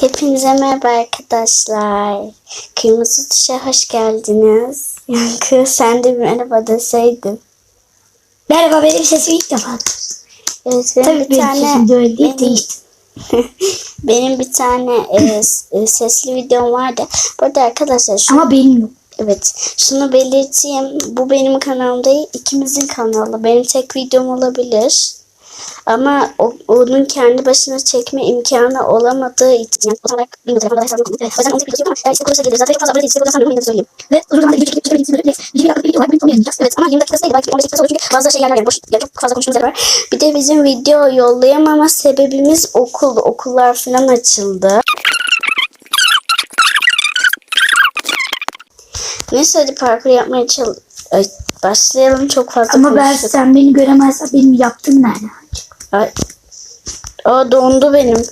Hepinize merhaba arkadaşlar. Kırmızı Tuş'a hoş geldiniz. Yankı sen de bir merhaba deseydin. Merhaba benim sesim ilk defa. Evet benim Tabii bir benim tane sesim de öyle değil benim, bir tane e, e, sesli videom vardı. Burada arkadaşlar şu, Ama benim yok. evet şunu belirteyim. Bu benim kanalım değil ikimizin kanalı. Benim tek videom olabilir. Ama onun kendi başına çekme imkanı olamadığı için yani o zaman bilmiyorum telefonda hesabı yok. Evet, O yüzden onu yok ama eğer istek olursa gelir. Zaten çok fazla abone değil. İstek olursa sanmıyorum yine de söyleyeyim. Ve uzun video çekip çekip çekip çekip 20 dakika video var. Benim olmayacak. Ama 20 dakikası değil belki 15 dakikası olur çünkü fazla şey yerler yani. Bir de bizim video yollayamama sebebimiz okul. Okullar falan açıldı. Neyse hadi parkur yapmaya çal Ay, başlayalım çok fazla Ama ben sen beni göremezsen benim yaptığım nerede? Ay. Aa dondu benim.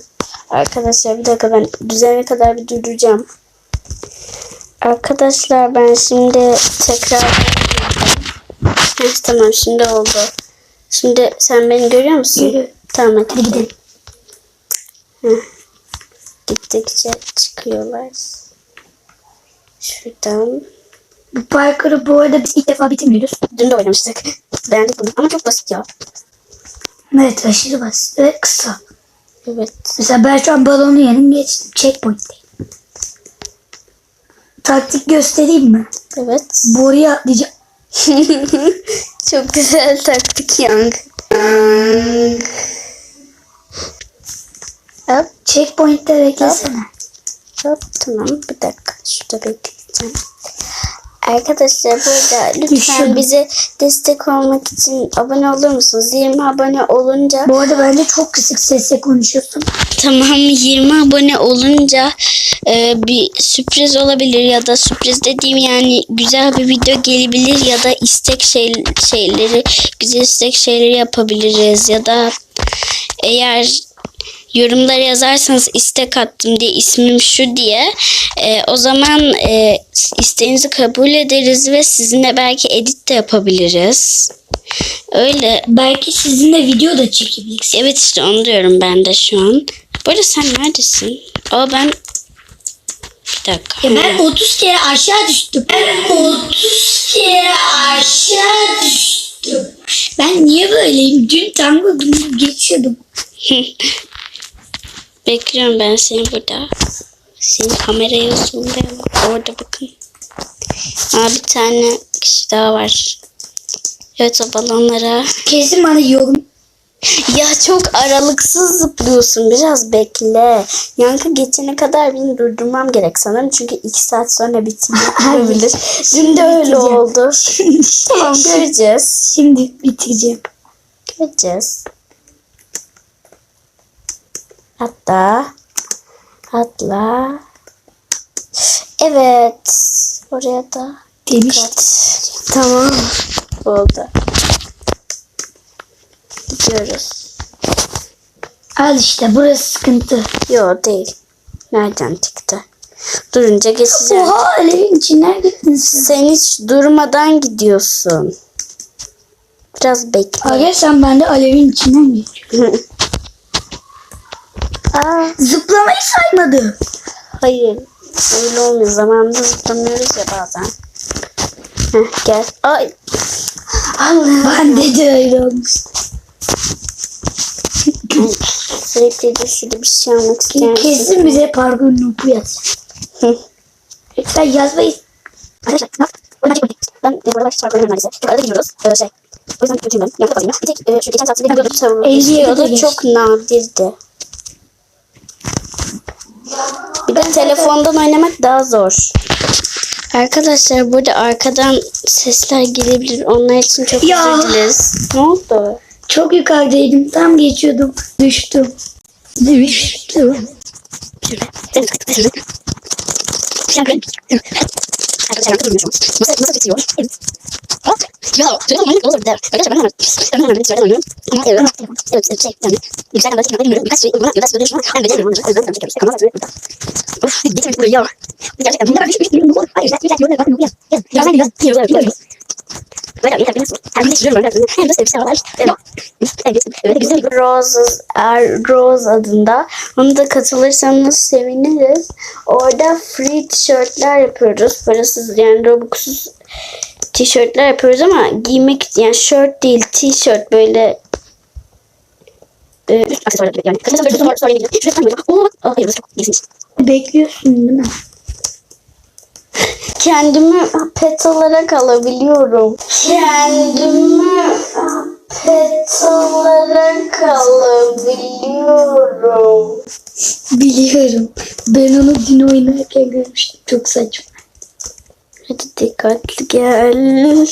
Arkadaşlar bir dakika ben düzenine kadar bir durduracağım. Arkadaşlar ben şimdi tekrar Heh, tamam şimdi oldu. Şimdi sen beni görüyor musun? Görüyorum. Tamam hadi Hadi gidelim. Gittikçe çıkıyorlar. Şuradan. Bu parkuru bu arada biz ilk defa bitirmiyoruz. Dün de oynamıştık. Beğendik bunu ama çok basit ya. Evet aşırı basit ve kısa. Evet. Mesela ben şu an balonu yerim geçtim. Checkpoint'teyim. Taktik göstereyim mi? Evet. Boruya atlayacağım. çok güzel taktik Yang. Hop. Checkpoint'te beklesene. Hop tamam bir dakika şurada bekleyeceğim. Arkadaşlar burada lütfen Düşün. bize destek olmak için abone olur musunuz? 20 abone olunca Bu arada bence çok kısık sesle konuşuyorsun. tamam 20 abone olunca e, bir sürpriz olabilir ya da sürpriz dediğim yani güzel bir video gelebilir ya da istek şey, şeyleri güzel istek şeyleri yapabiliriz ya da eğer yorumlara yazarsanız istek attım diye ismim şu diye e, o zaman e, isteğinizi kabul ederiz ve sizinle belki edit de yapabiliriz. Öyle. Belki sizinle video da çekebiliriz. Evet işte onu diyorum ben de şu an. Bu arada sen neredesin? Aa ben... Bir dakika. Ya ben 30 kere aşağı düştüm. Ben 30 kere aşağı düştüm. Ben niye böyleyim? Dün tango günü geçiyordum. Bekliyorum ben seni burada. Senin kameraya zoomlayalım. Orada bakın. Aa bir tane kişi daha var. Evet o balonlara. Kesin bana yorum. Ya çok aralıksız zıplıyorsun. Biraz bekle. Yankı geçene kadar beni durdurmam gerek sanırım. Çünkü iki saat sonra bitirebilir. Dün de öyle oldu. tamam göreceğiz. Şimdi bitireceğim. Göreceğiz. Hatta atla. Evet. Oraya da Demiştim. dikkat. Tamam. Oldu. Gidiyoruz. Al işte burası sıkıntı. Yo değil. Nereden çıktı? Durunca geçeceğim. Oha alevin içinden gittin sen. Sen hiç durmadan gidiyorsun. Biraz bekle. Aga sen bende alevin içinden geçiyorsun. Aa, Zıplamayı saymadı. hayır. Öyle olmuyor. Zamanında zıplamıyoruz ya bazen. Heh, gel. Ay. Allah. Bende de öyle olmuş. Sürekli de şurada bir şey almak isteyen. Kesin bize parkur nupu yaz. Lütfen yazmayı. Ben bu aralar hiç görmüyorum neredeyse. Çünkü arada gidiyoruz. Ee, şey. O yüzden kötüyüm ben. Yanlış fazlayım. Bir tek e, şu geçen 57 istiyordu. geç. Çok nadirdi. Bir de telefondan oynamak daha zor. Arkadaşlar burada arkadan sesler gelebilir. Onlar için çok Ya. özür dileriz. Ne oldu? Çok yukarıdaydım. Tam geçiyordum. Düştüm. Düştüm. Arkadaşlar yankı durmuyor şu an. Masa, masa titriyor. Ya, er, Rose adında. Onu da katılırsanız seviniriz. Orada free tişörtler yapıyoruz. Parasız yani robuxsuz tişörtler yapıyoruz ama giymek yani şort değil tişört böyle e, gibi yani. Bekliyorsun değil mi? Kendimi pet olarak alabiliyorum. Kendimi pet olarak alabiliyorum. Biliyorum. Ben onu dün oynarken görmüştüm. Çok saçma. Hadi dikkatli gel.